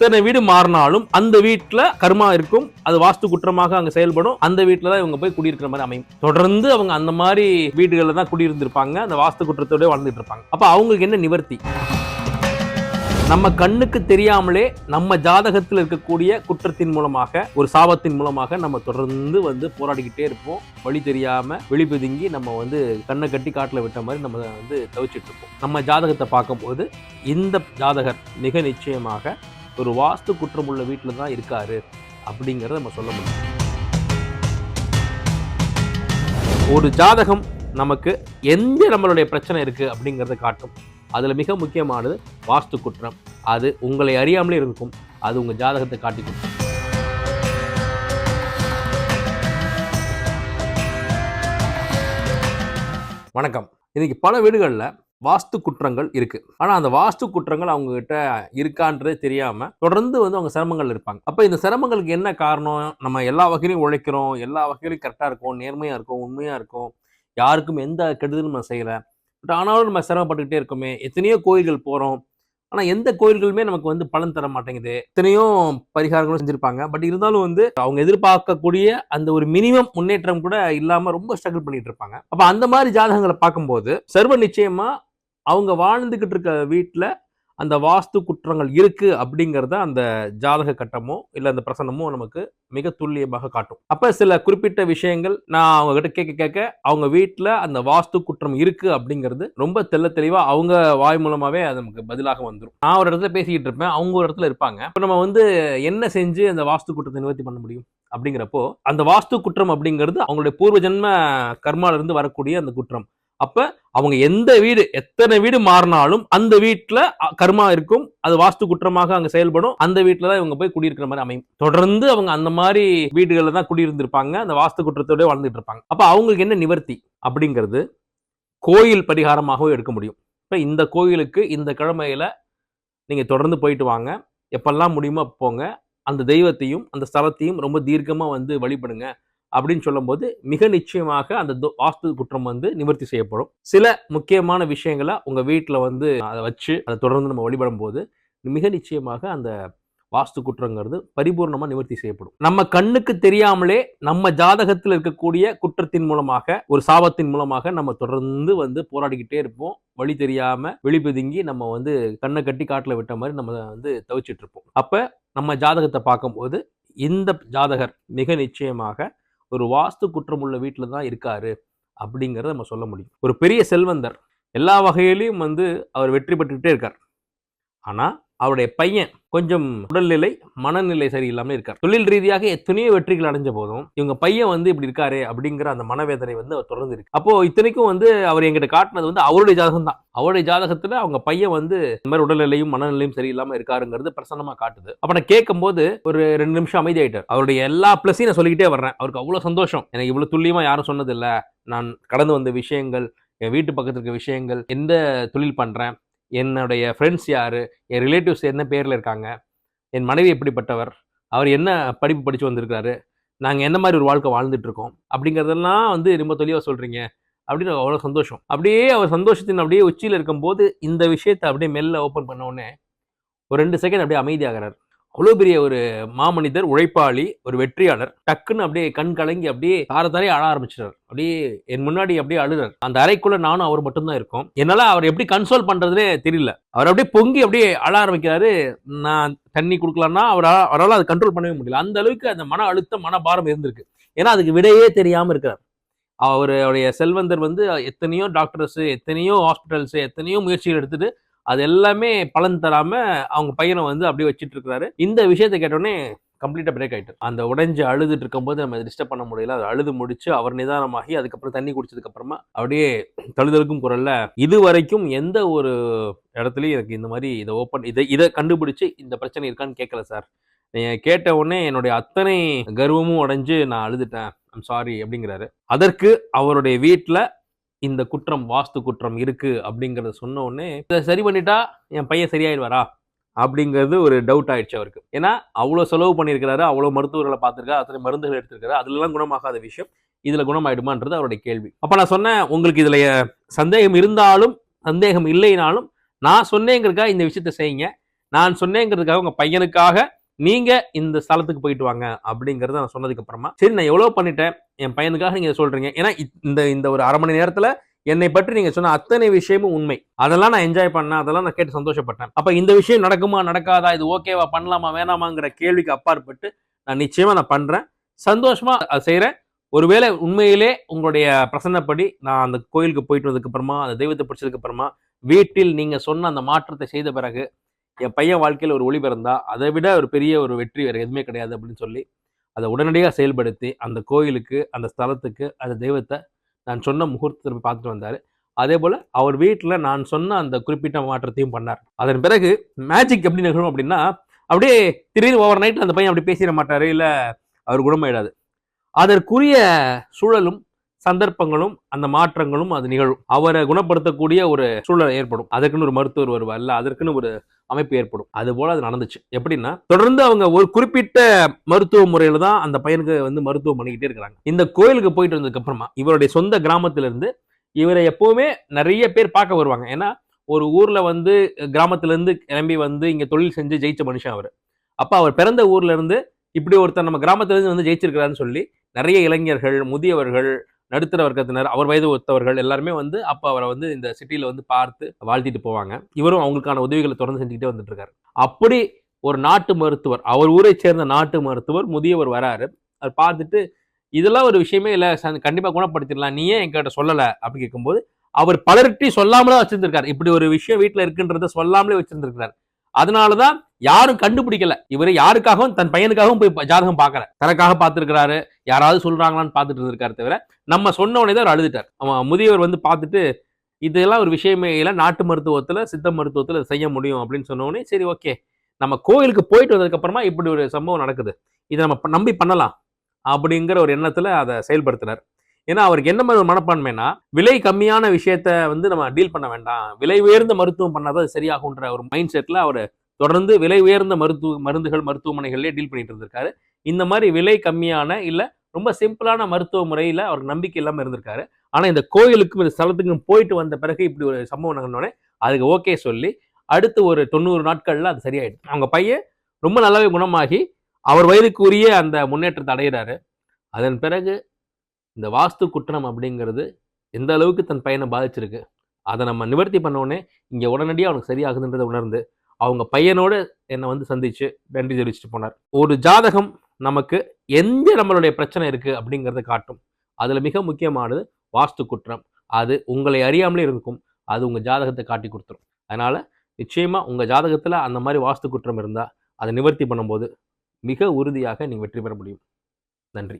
எத்தனை வீடு மாறினாலும் அந்த வீட்டுல கர்மா இருக்கும் அது வாஸ்து குற்றமாக அங்க செயல்படும் அந்த வீட்டுலதான் இவங்க போய் குடியிருக்கிற மாதிரி அமையும். தொடர்ந்து அவங்க அந்த மாதிரி வீடுகளில் தான் குடியிருந்திருப்பாங்க அந்த வாஸ்து குற்றத்தோட வாழ்ந்துட்டு இருப்பாங்க. அப்ப அவங்களுக்கு என்ன நிவர்த்தி? நம்ம கண்ணுக்கு தெரியாமலே நம்ம ஜாதகத்தில் இருக்கக்கூடிய குற்றத்தின் மூலமாக ஒரு சாபத்தின் மூலமாக நம்ம தொடர்ந்து வந்து போராடிக்கிட்டே இருப்போம். வழி தெரியாம வெளிப்பதுங்கி நம்ம வந்து கண்ணை கட்டி காட்டில் விட்ட மாதிரி நம்ம வந்து தவிச்சிட்டு இருப்போம். நம்ம ஜாதகத்தை பார்க்கும்போது இந்த ஜாதகர் மிக நிச்சயமாக ஒரு வாஸ்து குற்றம் உள்ள வீட்டில் தான் இருக்காரு அப்படிங்கிறத நம்ம சொல்ல முடியும். ஒரு ஜாதகம் நமக்கு எந்த நம்மளுடைய பிரச்சனை இருக்கு அப்படிங்கிறத காட்டும். அதில் மிக முக்கியமானது வாஸ்து குற்றம். அது உங்களை அறியாமலே இருக்கும். அது உங்கள் ஜாதகத்தை காட்டி கொடுக்கும். வணக்கம். இன்னைக்கு பல வீடுகளில் வாஸ்து குற்றங்கள் இருக்கு. ஆனா அந்த வாஸ்து குற்றங்கள் அவங்க கிட்ட இருக்கான்றதே தெரியாம தொடர்ந்து வந்து அவங்க சிரமங்கள் இருப்பாங்க. அப்ப இந்த சிரமங்களுக்கு என்ன காரணம்? நம்ம எல்லா வகையிலையும் உழைக்கிறோம். எல்லா வகையிலையும் கரெக்டா இருக்கும். நேர்மையா இருக்கும். உண்மையா இருக்கும். யாருக்கும் எந்த கெடுதலும் நம்ம செய்யல. பட் ஆனாலும் நம்ம சிரமப்பட்டுக்கிட்டே இருக்கோமே. எத்தனையோ கோயில்கள் போறோம். ஆனா எந்த கோயில்களுமே நமக்கு வந்து பலன் தர மாட்டேங்குது. எத்தனையோ பரிகாரங்களும் செஞ்சிருப்பாங்க. பட் இருந்தாலும் வந்து அவங்க எதிர்பார்க்கக்கூடிய அந்த ஒரு மினிமம் முன்னேற்றம் கூட இல்லாம ரொம்ப ஸ்ட்ரகிள் பண்ணிட்டு இருப்பாங்க. அப்ப அந்த மாதிரி ஜாதகங்களை பார்க்கும்போது சர்வ நிச்சயமா அவங்க வாழ்ந்துக்கிட்டு இருக்க வீட்டில் அந்த வாஸ்து குற்றங்கள் இருக்குது அப்படிங்கிறத அந்த ஜாதக கட்டமோ இல்லை அந்த பிரசனமோ நமக்கு மிக துல்லியமாக காட்டும். அப்போ சில குறிப்பிட்ட விஷயங்கள் நான் அவங்ககிட்ட கேட்க கேட்க அவங்க வீட்டில் அந்த வாஸ்து குற்றம் இருக்குது அப்படிங்கிறது ரொம்ப தெல்ல தெளிவாக அவங்க வாய் மூலமாகவே அது நமக்கு பதிலாக வந்துடும் நான் ஒரு இடத்துல பேசிக்கிட்டு இருப்பேன் அவங்க ஒரு இடத்துல இருப்பாங்க. இப்போ நம்ம வந்து என்ன செஞ்சு அந்த வாஸ்து குற்றத்தை நிவர்த்தி பண்ண முடியும் அப்படிங்கிறப்போ அந்த வாஸ்து குற்றம் அப்படிங்கிறது அவங்களுடைய பூர்வ ஜென்ம கர்மாவிலிருந்து வரக்கூடிய அந்த குற்றம். அப்ப அவங்க எந்த வீடு எத்தனை வீடு மாறினாலும் அந்த வீட்டுல கர்மா இருக்கும் அது வாஸ்து குற்றமாக அங்க செயல்படும் அந்த வீட்டில் தான் இவங்க போய் குடியிருக்கிற மாதிரி அமையும். தொடர்ந்து அவங்க அந்த மாதிரி வீடுகளில் தான் குடியிருந்திருப்பாங்க அந்த வாஸ்து குற்றத்தோட வாழ்ந்துட்டு இருப்பாங்க அப்ப அவங்களுக்கு என்ன நிவர்த்தி அப்படிங்கிறது கோயில் பரிகாரமாகவும் எடுக்க முடியும். இப்ப இந்த கோயிலுக்கு இந்த கிழமையில நீங்க தொடர்ந்து போயிட்டு வாங்க. எப்பெல்லாம் முடியுமோ போங்க. அந்த தெய்வத்தையும் அந்த ஸ்தலத்தையும் ரொம்ப தீர்க்கமா வந்து வழிபடுங்க. அப்படின்னு சொல்லும்போது மிக நிச்சயமாக அந்த வாஸ்து குற்றம் வந்து நிவர்த்தி செய்யப்படும். சில முக்கியமான விஷயங்களை உங்கள் வீட்டில் வந்து அதை வச்சு அதை தொடர்ந்து நம்ம வழிபடும் போது மிக நிச்சயமாக அந்த வாஸ்து குற்றங்கிறது பரிபூர்ணமாக நிவர்த்தி செய்யப்படும். நம்ம கண்ணுக்கு தெரியாமலே நம்ம ஜாதகத்தில் இருக்கக்கூடிய குற்றத்தின் மூலமாக ஒரு சாபத்தின் மூலமாக நம்ம தொடர்ந்து வந்து போராடிக்கிட்டே இருப்போம். வழி தெரியாம வெளிப்பதுங்கி நம்ம வந்து கண்ணை கட்டி காட்டில் விட்ட மாதிரி நம்ம வந்து தவிச்சிட்டு இருப்போம். அப்ப நம்ம ஜாதகத்தை பார்க்கும்போது இந்த ஜாதகர் மிக நிச்சயமாக ஒரு வாஸ்து குற்றம் உள்ள வீட்டில் தான் இருக்காரு அப்படிங்கிறத நம்ம சொல்ல முடியும். ஒரு பெரிய செல்வந்தர் எல்லா வகையிலையும் வந்து அவர் வெற்றி பெற்றுக்கிட்டே இருக்கார். ஆனால் அவருடைய பையன் கொஞ்சம் உடல்நிலை மனநிலை சரியில்லாமல் இருக்கார். தொழில் ரீதியாக எத்தனையோ வெற்றிகள் அடைஞ்ச போதும் இவங்க பையன் வந்து இப்படி இருக்காரு அப்படிங்கிற அந்த மனவேதனை வந்து அவர் தொடர்ந்து இருக்கு. அப்போ இத்தனைக்கும் வந்து அவர் எங்கிட்ட காட்டினது வந்து அவருடைய ஜாதகம் தான். அவருடைய ஜாதகத்துல அவங்க பையன் வந்து இந்த மாதிரி உடல்நிலையும் மனநிலையும் சரியில்லாம இருக்காருங்கிறது பிரசன்னமா காட்டுது. அப்ப நான் கேட்கும்போது ஒரு ரெண்டு நிமிஷம் அமைதியாயிட்டார். அவருடைய எல்லா பிளஸையும் நான் சொல்லிக்கிட்டே வர்றேன். அவருக்கு அவ்வளவு சந்தோஷம். எனக்கு இவ்வளவு துல்லியமா யாரும் சொன்னது நான் கடந்து வந்த விஷயங்கள் என் வீட்டு பக்கத்துக்கு விஷயங்கள் எந்த தொழில் பண்றேன் என்னுடைய ஃப்ரெண்ட்ஸ் யார்? என் ரிலேட்டிவ்ஸ் என்ன பேரில் இருக்காங்க? என் மனைவி எப்படிப்பட்டவர்? அவர் என்ன படிப்பு படித்து வந்திருக்கிறாரு? நாங்கள் என்ன மாதிரி ஒரு வாழ்க்கை வாழ்ந்துட்டுருக்கோம் அப்படிங்கிறதெல்லாம் வந்து ரொம்ப தெளிவாக சொல்கிறீங்க அப்படின்னு அவ்வளோ சந்தோஷம். அப்படியே அவர் சந்தோஷத்தின் அப்படியே உச்சியில் இருக்கும்போது இந்த விஷயத்தை அப்படியே மெல்ல ஓப்பன் பண்ண உடனே ஒரு ரெண்டு செகண்ட் அப்படியே அமைதியாகிறார். அவ்வளோ பெரிய ஒரு மாமனிதர் உழைப்பாளி ஒரு வெற்றியாளர். டக்குன்னு அப்படியே கண் கலங்கி அப்படியே தார அழ ஆரம்பிச்சிட்டார் அப்படியே என் முன்னாடி அப்படியே அழுறார் அந்த அறைக்குள்ள நானும் அவர் மட்டும்தான் இருக்கோம். என்னால அவர் எப்படி கன்சோல் பண்றதுனே தெரியல. அவர் அப்படியே பொங்கி அப்படியே அழ ஆரம்பிக்கிறாரு. நான் தண்ணி கொடுக்கலன்னா அவரால் அவரால் அதை கண்ட்ரோல் பண்ணவே முடியல. அந்த அளவுக்கு அந்த மன அழுத்தம் மனபாரம் இருந்திருக்கு. ஏன்னா அதுக்கு விடையே தெரியாம இருக்கிறார். அவருடைய செல்வந்தர் வந்து எத்தனையோ டாக்டர்ஸ் எத்தனையோ ஹாஸ்பிட்டல்ஸ் எத்தனையோ முயற்சிகள் எடுத்துட்டு அது எல்லாமே பலன் தராம அவங்க பையனை வந்து அப்படியே வச்சுட்டு இருக்கிறாரு இந்த விஷயத்தை கேட்டோடனே கம்ப்ளீட்டாக பிரேக் ஆகிட்டு அந்த உடஞ்சி அழுதுட்டு இருக்கும்போது நம்ம டிஸ்டர்ப் பண்ண முடியல. அது அழுது முடிச்சு அவர் நிதானமாகி அதுக்கப்புறம் தண்ணி குடிச்சதுக்கு அப்புறமா அப்படியே தழுதலுக்கும் குரல்ல இது வரைக்கும் எந்த ஒரு இடத்துலையும் எனக்கு இந்த மாதிரி இதை ஓப்பன் இதை இதை கண்டுபிடிச்சு இந்த பிரச்சனை இருக்கான்னு கேட்கல சார். நீங்கள் கேட்ட உடனே என்னுடைய அத்தனை கர்வமும் உடைஞ்சு நான் அழுதுட்டேன். ஐம் சாரி அப்படிங்கிறாரு. அதற்கு அவருடைய வீட்டில் இந்த குற்றம் வாஸ்து குற்றம் இருக்குது அப்படிங்கிறத சொன்ன உடனே இதை சரி பண்ணிட்டா என் பையன் சரியாயிடுவாரா? அப்படிங்கிறது ஒரு டவுட் ஆயிடுச்சு அவருக்கு. ஏன்னா அவ்வளோ செலவு பண்ணியிருக்கிறாரு அவ்வளோ மருத்துவர்களை பார்த்துருக்காரு அத்தனை மருந்துகள் எடுத்திருக்காரு அதுலலாம் குணமாகாத விஷயம். இதில் குணமாயிடுமான்றது அவருடைய கேள்வி. அப்போ நான் சொன்னேன் உங்களுக்கு இதில் சந்தேகம் இருந்தாலும் சந்தேகம் இல்லைனாலும் நான் சொன்னேங்கிறதுக்காக இந்த விஷயத்த செய்யுங்க. நான் சொன்னேங்கிறதுக்காக உங்கள் பையனுக்காக நீங்க இந்த ஸ்தலத்துக்கு போயிட்டு வாங்க. அப்படிங்கறத நான் சொன்னதுக்கு அப்புறமா சரி நான் எவ்வளவு பண்ணிட்டேன்? என் பையனுக்காக நீங்கள் சொல்கிறீங்க ஏன்னா இந்த இந்த ஒரு அரை மணி நேரத்தில் என்னை பற்றி நீங்கள் சொன்ன அத்தனை விஷயமும் உண்மை. அதெல்லாம் நான் என்ஜாய் பண்ணேன். அதெல்லாம் நான் கேட்டு சந்தோஷப்பட்டேன். அப்போ இந்த விஷயம் நடக்குமா நடக்காதா இது ஓகேவா பண்ணலாமா வேணாமாங்கிற கேள்விக்கு அப்பாற்பட்டு நான் நிச்சயமாக நான் பண்ணுறேன் சந்தோஷமாக அதை செய்கிறேன் ஒருவேளை உண்மையிலே உங்களுடைய பிரசன்னப்படி நான் அந்த கோயிலுக்கு போயிட்டு வந்ததுக்கப்புறமா அந்த தெய்வத்தை பிடிச்சதுக்கு அப்புறமா வீட்டில் நீங்கள் சொன்ன அந்த மாற்றத்தை செய்த பிறகு என் பையன் வாழ்க்கையில் ஒரு ஒளி பிறந்தா அதை விட ஒரு பெரிய ஒரு வெற்றி வேறு எதுவுமே கிடையாது அப்படின்னு சொல்லி அதை உடனடியாக செயல்படுத்தி அந்த கோயிலுக்கு அந்த ஸ்தலத்துக்கு அந்த தெய்வத்தை நான் சொன்ன முகூர்த்தத்தை பார்த்துட்டு வந்தார். அதே போல் அவர் வீட்டில் நான் சொன்ன அந்த குறிப்பிட்ட மாற்றத்தையும் பண்ணார். அதன் பிறகு மேஜிக் எப்படி நிகழும் அப்படின்னா அப்படியே திடீர்னு ஓவர் நைட் அந்த பையன் அப்படி பேசிட மாட்டார் இல்லை அவர் குணமாயிடாது. அதற்குரிய சூழலும் சந்தர்ப்பங்களும் அந்த மாற்றங்களும் அது நிகழும். அவரை குணப்படுத்தக்கூடிய ஒரு சூழல் ஏற்படும். அதற்குன்னு ஒரு மருத்துவர் வருவார். இல்லை அதற்குன்னு ஒரு அமைப்பு ஏற்படும். அது போல அது நடந்துச்சு. எப்படின்னா தொடர்ந்து அவங்க ஒரு குறிப்பிட்ட மருத்துவ முறையில தான் அந்த பையனுக்கு வந்து மருத்துவம் பண்ணிக்கிட்டே இருக்கிறாங்க. இந்த கோயிலுக்கு போயிட்டு வந்ததுக்கு அப்புறமா இவருடைய சொந்த கிராமத்திலிருந்து இவரை எப்பவுமே நிறைய பேர் பார்க்க வருவாங்க. ஏன்னா ஒரு ஊர்ல வந்து கிராமத்துலேருந்து கிளம்பி வந்து இங்க தொழில் செஞ்சு ஜெயிச்ச மனுஷன் அவர். அப்ப அவர் பிறந்த ஊர்ல இருந்து இப்படி ஒருத்தர் நம்ம கிராமத்துலேருந்து வந்து ஜெயிச்சிருக்கிறாருன்னு சொல்லி நிறைய இளைஞர்கள் முதியவர்கள் நடுத்தர வர்க்கத்தினர் அவர் வயது ஒத்தவர்கள் எல்லாருமே வந்து அப்போ அவரை வந்து இந்த சிட்டியில் வந்து பார்த்து வாழ்த்திட்டு போவாங்க. இவரும் அவங்களுக்கான உதவிகளை தொடர்ந்து செஞ்சுக்கிட்டே வந்துட்டு இருக்காரு அப்படி ஒரு நாட்டு மருத்துவர் அவர் ஊரை சேர்ந்த நாட்டு மருத்துவர் முதியவர் வராரு. அவர் பார்த்துட்டு இதெல்லாம் ஒரு விஷயமே இல்லை கண்டிப்பாக குணப்படுத்திடலாம். நீ ஏன் என்கிட்ட சொல்லலை. அப்படின்னு கேட்கும்போது அவர் பலர்கிட்டையும் சொல்லாமலே வச்சிருந்திருக்காரு. இப்படி ஒரு விஷயம் வீட்டில் இருக்குன்றத சொல்லாமலே வச்சிருந்திருக்கிறார். அதனாலதான் யாரும் கண்டுபிடிக்கல. இவர் யாருக்காகவும் தன் பையனுக்காகவும் போய் ஜாதகம் பார்க்கல. தனக்காக பார்த்துருக்கிறாரு. யாராவது சொல்றாங்களான்னு பார்த்துட்டு இருந்திருக்காரு தவிர நம்ம சொன்ன உடனே தான் அவர் அழுதுட்டார். அவன் முதியவர் வந்து பார்த்துட்டு இதெல்லாம் ஒரு விஷயமே இல்லை. நாட்டு மருத்துவத்தில் சித்த மருத்துவத்தில் செய்ய முடியும் அப்படின்னு சொன்னோடனே சரி ஓகே. நம்ம கோயிலுக்கு போயிட்டு வந்ததுக்கப்புறமா இப்படி ஒரு சம்பவம் நடக்குது. இதை நம்ம நம்பி பண்ணலாம். அப்படிங்கிற ஒரு எண்ணத்தில் அதை செயல்படுத்தினார். ஏன்னா அவருக்கு என்ன மாதிரி ஒரு மனப்பான்மைனா விலை கம்மியான விஷயத்த வந்து நம்ம டீல் பண்ண வேண்டாம். விலை உயர்ந்த மருத்துவம் பண்ணாதான் அது சரியாகுன்ற ஒரு மைண்ட் செட்டில் அவர் தொடர்ந்து விலை உயர்ந்த மருத்துவ மருந்துகள் மருத்துவமனைகள்லேயே டீல் பண்ணிட்டு இருந்திருக்காரு. இந்த மாதிரி விலை கம்மியான இல்லை ரொம்ப சிம்பிளான மருத்துவ முறையில் அவருக்கு நம்பிக்கை இல்லாமல் இருந்திருக்காரு. ஆனால் இந்த கோயிலுக்கும் இந்த ஸ்தலத்துக்கும் போயிட்டு வந்த பிறகு இப்படி ஒரு சம்பவம் நடந்தோடனே அதுக்கு ஓகே சொல்லி அடுத்து ஒரு தொண்ணூறு நாட்களில் அது சரியாயிடுச்சு. அவங்க பையன் ரொம்ப நல்லாவே குணமாகி அவர் வயதுக்குரிய அந்த முன்னேற்றத்தை அடைகிறாரு அதன் பிறகு இந்த வாஸ்து குற்றம் அப்படிங்கிறது எந்த அளவுக்கு தன் பையனை பாதிச்சிருக்கு? அதை நம்ம நிவர்த்தி பண்ணோடனே இங்கே உடனடியாக அவனுக்கு சரியாகுதுன்றதை உணர்ந்து அவங்க பையனோடு என்னை வந்து சந்தித்து நன்றி தெரிவிச்சுட்டு போனார். ஒரு ஜாதகம் நமக்கு எந்த நம்மளுடைய பிரச்சனை இருக்குது அப்படிங்கிறத காட்டும். அதில் மிக முக்கியமானது வாஸ்து குற்றம். அது உங்களை அறியாமலே இருக்கும். அது உங்கள் ஜாதகத்தை காட்டி கொடுத்துரும். அதனால் நிச்சயமாக உங்கள் ஜாதகத்தில் அந்த மாதிரி வாஸ்து குற்றம் இருந்தால் அதை நிவர்த்தி பண்ணும்போது மிக உறுதியாக நீங்கள் வெற்றி பெற முடியும். நன்றி.